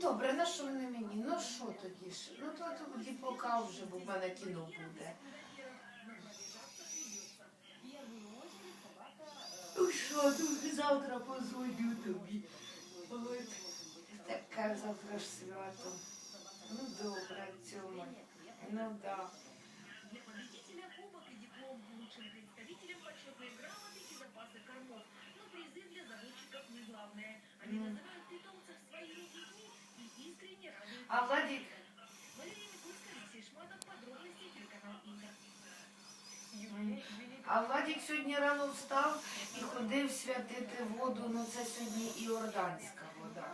добре, на що вони мені? Ну що тоді ж? Ну то тоді поки вже, бо в мене кіно буде. Ну що, ну, завтра позвоню тобі. От. Таке завтра ж свято. Ну добре, цьому. Ну да. Для победителя кубок и диплом лучшим представителям почетные грамоты и запасы кормов. Но призы для заводчиков не главное. Они Мгм. называют А Владик, а Владик сьогодні рано встав і ходив святити воду, ну це сьогодні іорданська вода.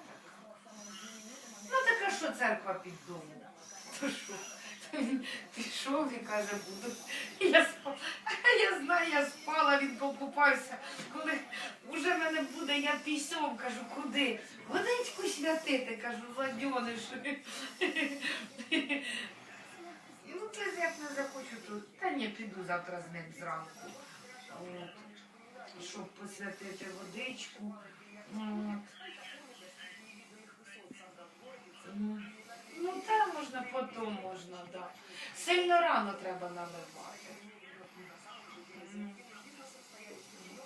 Ну така що церква під домом? То що? Пішов і каже, буду. Я спала. Я знаю, я спала, він покупався. Коли мене буде, я пісьом, кажу, куди? Водичку святити, кажу, Владьониш. Ну, це ж як не захочу, то та ні, піду завтра з ним зранку. От. Щоб посвятити водичку. Ну, та можна потім можна, да. Сильно рано треба наливати. Ну,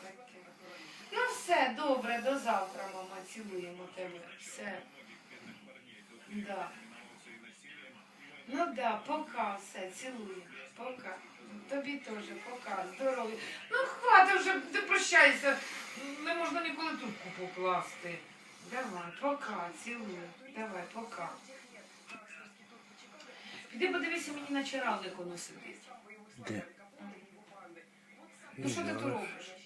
таке. Ну все, добре, до завтра, мама, цілуємо тебе. Все. Да. Ну да, пока, все, цілую. Пока. Тобі теж, пока, здоров'я. Ну хватить вже, ти прощайся. Не можна ніколи трубку покласти. Давай, пока, цілую. Давай, пока. Піди подивися мені на чаралик воно сидить. Де? Ну що ти тут робиш?